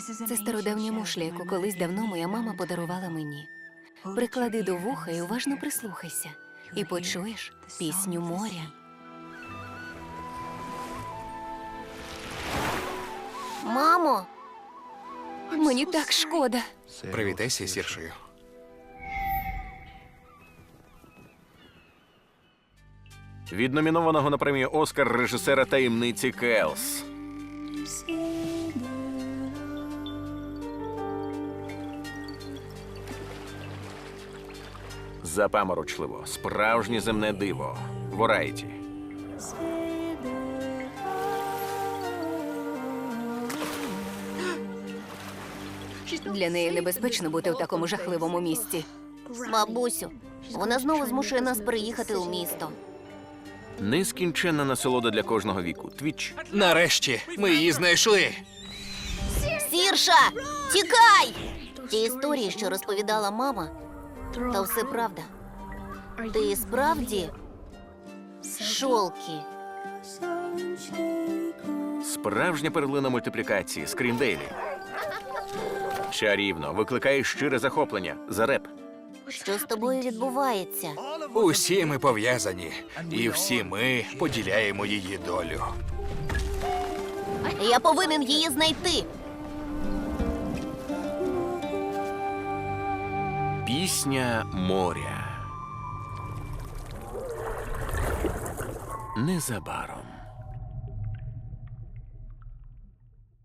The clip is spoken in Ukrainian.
Це стародавня мушля, яку колись давно моя мама подарувала мені. Приклади до вуха і уважно прислухайся, і почуєш пісню моря. Мамо, мені так шкода. Привітайся з Сіршею. Від номінованого на премію Оскар режисера таємниці Келс. Запаморочливо, справжнє земне диво. Варайті. Для неї небезпечно бути в такому жахливому місці. Бабусю, вона знову змушує нас переїхати у місто. Нескінченна насолода для кожного віку. Твіч. Нарешті ми її знайшли. Сірша! Тікай! Ті історії, що розповідала мама, то все правда. Ти справді шолки. Справжня перлина мультиплікації. Скріндейлі. Чарівно, викликає щире захоплення. Зареп. Що з тобою відбувається? Усі ми пов'язані, і всі ми поділяємо її долю. Я повинен її знайти. Пісня моря. Незабаром.